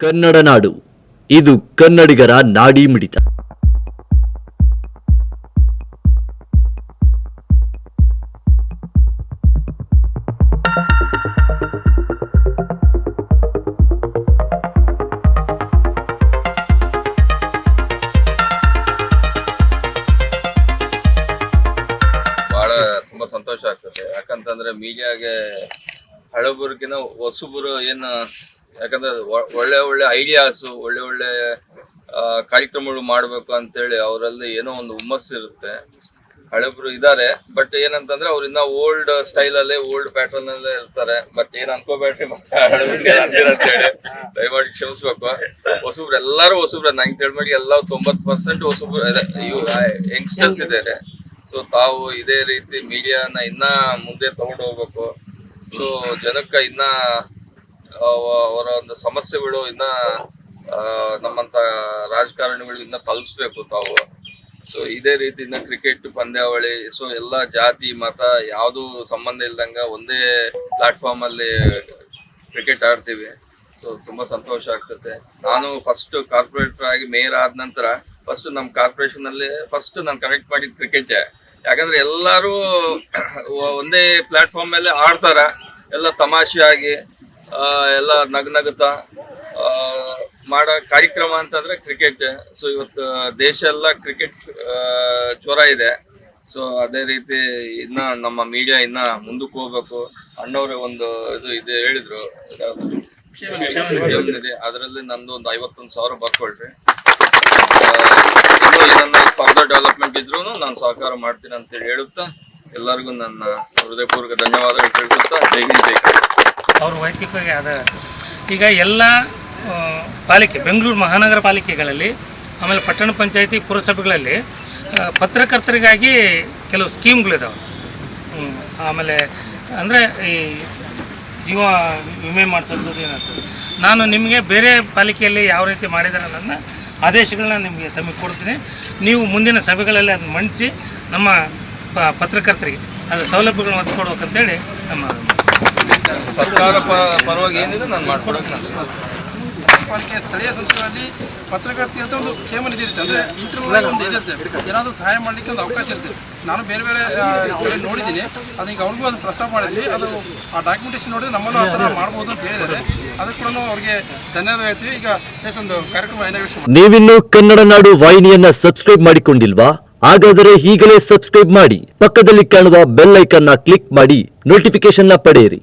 ಕನ್ನಡ ನಾಡು ಇದು ಕನ್ನಡಿಗರ ನಾಡಿ ಮಿಡಿತ. ಬಹಳ ತುಂಬಾ ಸಂತೋಷ ಆಗ್ತದೆ. ಯಾಕಂತಂದ್ರೆ ಮೀಡಿಯಾಗೆ ಹಳಬುರ್ಗಿನ ಹೊಸಬರು ಏನು ಯಾಕಂದ್ರೆ ಒಳ್ಳೆ ಒಳ್ಳೆ ಐಡಿಯಾಸು, ಒಳ್ಳೆ ಒಳ್ಳೆ ಕಾರ್ಯಕ್ರಮಗಳು ಮಾಡ್ಬೇಕು ಅಂತೇಳಿ ಅವರಲ್ಲಿ ಏನೋ ಒಂದು ಹುಮ್ಮಸ್ಸು ಇರುತ್ತೆ. ಹಳಬ್ರು ಇದ್ದಾರೆ ಬಟ್ ಏನಂತಂದ್ರೆ ಇನ್ನ ಓಲ್ಡ್ ಸ್ಟೈಲ್ ಅಲ್ಲೇ ಓಲ್ಡ್ ಪ್ಯಾಟರ್ನ್ ಅಲ್ಲೇ ಇರ್ತಾರೆ. ಬಟ್ ಏನ್ ಅನ್ಕೋಬೇಡ್ರಿ ಮತ್ತೆ ಅಂತೇಳಿ. ದಯಮಾಡಿ ಕ್ಷಮಿಸ್ಬೇಕು. ಹೊಸಬ್ರು ಎಲ್ಲಾರು ಹೊಸಬ್ರ, ನಂಗೆ ತಿಳ್ಮಾಡಿ ಎಲ್ಲ ತೊಂಬತ್ ಪರ್ಸೆಂಟ್ ಹೊಸಬ್ರು ಯಂಗ್ಸ್ಟರ್ಸ್ ಇದ್ದಾರೆ. ಸೊ ತಾವು ಇದೇ ರೀತಿ ಮೀಡಿಯಾನ ಇನ್ನ ಮುಂದೆ ತಗೊಂಡು ಹೋಗ್ಬೇಕು. ಸೊ ಜನಕ್ಕೆ ಇನ್ನ ಅವರ ಒಂದು ಸಮಸ್ಯೆಗಳು ಇನ್ನ ನಮ್ಮಂತ ರಾಜಕಾರಣಿಗಳು ಇನ್ನ ತಲುಪಿಸ್ಬೇಕು ತಾವು. ಸೊ ಇದೇ ರೀತಿಯಿಂದ ಕ್ರಿಕೆಟ್ ಪಂದ್ಯಾವಳಿ ಸೊ ಎಲ್ಲ ಜಾತಿ ಮತ ಯಾವುದು ಸಂಬಂಧ ಇಲ್ದಂಗ ಒಂದೇ ಪ್ಲಾಟ್ಫಾರ್ಮ್ ಅಲ್ಲಿ ಕ್ರಿಕೆಟ್ ಆಡ್ತೀವಿ. ಸೊ ತುಂಬಾ ಸಂತೋಷ ಆಗ್ತದೆ. ನಾನು ಫಸ್ಟ್ ಕಾರ್ಪೊರೇಟರ್ ಆಗಿ ಮೇಯರ್ ಆದ ನಂತರ ಫಸ್ಟ್ ನಮ್ಮ ಕಾರ್ಪೊರೇಷನ್ ಅಲ್ಲಿ ಫಸ್ಟ್ ನಾನು ಕನೆಕ್ಟ್ ಮಾಡಿದ ಕ್ರಿಕೆಟ್ ಯಾಕಂದ್ರೆ ಎಲ್ಲರೂ ಒಂದೇ ಪ್ಲಾಟ್ಫಾರ್ಮ್ ಮೇಲೆ ಆಡ್ತಾರ. ಎಲ್ಲ ತಮಾಷೆ ಆ, ಎಲ್ಲ ನಗ ನಗುತ್ತಾ ಮಾಡೋ ಕಾರ್ಯಕ್ರಮ ಅಂತಂದ್ರೆ ಕ್ರಿಕೆಟ್ ಸೊ ಇವತ್ತು ದೇಶ ಎಲ್ಲ ಕ್ರಿಕೆಟ್ ಜ್ವರ ಇದೆ. ಸೊ ಅದೇ ರೀತಿ ಇನ್ನ ನಮ್ಮ ಮೀಡಿಯಾ ಇನ್ನ ಮುಂದಕ್ಕೆ ಹೋಗ್ಬೇಕು. ಅಣ್ಣವ್ರೆ ಒಂದು ಇದು ಇದೆ ಹೇಳಿದ್ರು. ಅದರಲ್ಲಿ ನಂದು ಒಂದು ಐವತ್ತೊಂದು ಸಾವಿರ ಬರ್ಕೊಳ್ರಿ. ಇದನ್ನ ಫರ್ದರ್ ಡೆವಲಪ್ಮೆಂಟ್ ಇದ್ರೂ ನಾನು ಸಹಕಾರ ಮಾಡ್ತೀನಿ ಅಂತೇಳಿ ಹೇಳುತ್ತಾ, ಎಲ್ಲರಿಗೂ ನನ್ನ ಹೃದಯಪೂರ್ವಕ ಧನ್ಯವಾದಗಳು ತಿಳಿಸುತ್ತಾ, ಜೈ ಹಿಂದ್, ಜೈ. ಅವರು ವೈಯಕ್ತಿಕವಾಗಿ ಆದ ಈಗ ಎಲ್ಲ ಪಾಲಿಕೆ, ಬೆಂಗಳೂರು ಮಹಾನಗರ ಪಾಲಿಕೆಗಳಲ್ಲಿ, ಆಮೇಲೆ ಪಟ್ಟಣ ಪಂಚಾಯತಿ ಪುರಸಭೆಗಳಲ್ಲಿ ಪತ್ರಕರ್ತರಿಗಾಗಿ ಕೆಲವು ಸ್ಕೀಮ್ಗಳಿದಾವೆ. ಆಮೇಲೆ ಅಂದರೆ ಈ ಜೀವ ವಿಮೆ ಮಾಡಿಸೋದು ಏನಂತ ನಾನು ನಿಮಗೆ ಬೇರೆ ಪಾಲಿಕೆಯಲ್ಲಿ ಯಾವ ರೀತಿ ಮಾಡಿದ್ದಾರೆ ಅನ್ನೋದನ್ನ ಆದೇಶಗಳನ್ನ ನಿಮಗೆ ತಮಗೆ ಕೊಡ್ತೀನಿ ನೀವು ಮುಂದಿನ ಸಭೆಗಳಲ್ಲಿ ಅದನ್ನು ಮಂಡಿಸಿ ನಮ್ಮ ಪತ್ರಕರ್ತರಿಗೆ ಅದು ಸೌಲಭ್ಯಗಳನ್ನ ಒದಗಿಸ್ಕೊಡ್ಬೇಕಂತೇಳಿ ನಮ್ಮ ಸರ್ಕಾರ ಪರವಾಗಿ ಏನಿದೆ ನಾನು ಮಾಡ್ಕೊಡೋಕೆ ನಾನು ಪಾಲಿಕೆ ಸ್ಥಳೀಯ ಸಂಸ್ಥೆಗಳಲ್ಲಿ ಪತ್ರಕರ್ತಿ ಅಂತ ಒಂದು ಕ್ಷೇಮ ನಿಧಿ ಇರುತ್ತೆ. ಅಂದ್ರೆ ಇಂಟರ್ವ್ಯೂ ಒಂದು ಇರುತ್ತೆ. ಏನಾದರೂ ಸಹಾಯ ಮಾಡಲಿಕ್ಕೆ ಒಂದು ಅವಕಾಶ ಇರುತ್ತೆ. ನಾನು ಬೇರೆ ಬೇರೆ ಕಡೆ ನೋಡಿದ್ದೀನಿ. ಅದೀಗ ಅವ್ರಿಗೂ ಅದು ಪ್ರಸ್ತಾಪ ಮಾಡಿದ್ವಿ. ಅದು ಆ ಡಾಕ್ಯುಮೆಂಟೇಷನ್ ನೋಡಿದ್ರೆ ನಮ್ಮಲ್ಲೂ ಆ ಥರ ಮಾಡ್ಬೋದು ಅಂತ ಹೇಳಿದ್ದಾರೆ. ಅದಕ್ಕೆ ಕೂಡ ಅವ್ರಿಗೆ ಧನ್ಯವಾದ ಹೇಳ್ತೀವಿ. ಈಗ ಒಂದು ಕಾರ್ಯಕ್ರಮ ಇನಾಗ್ರೇಷನ್ ನೀವಿನ್ನು ಕನ್ನಡ ನಾಡು ವಾಹಿನಿಯನ್ನ ಸಬ್ಸ್ಕ್ರೈಬ್ ಮಾಡಿಕೊಂಡಿಲ್ವಾ? ಹಾಗಾದರೆ ಈಗಲೇ ಸಬ್ಸ್ಕ್ರೈಬ್ ಮಾಡಿ. ಪಕ್ಕದಲ್ಲಿ ಕಾಣುವ ಬೆಲ್ ಐಕನ್ನ ಕ್ಲಿಕ್ ಮಾಡಿ. ನೋಟಿಫಿಕೇಶನ್ನ ಪಡೆಯಿರಿ.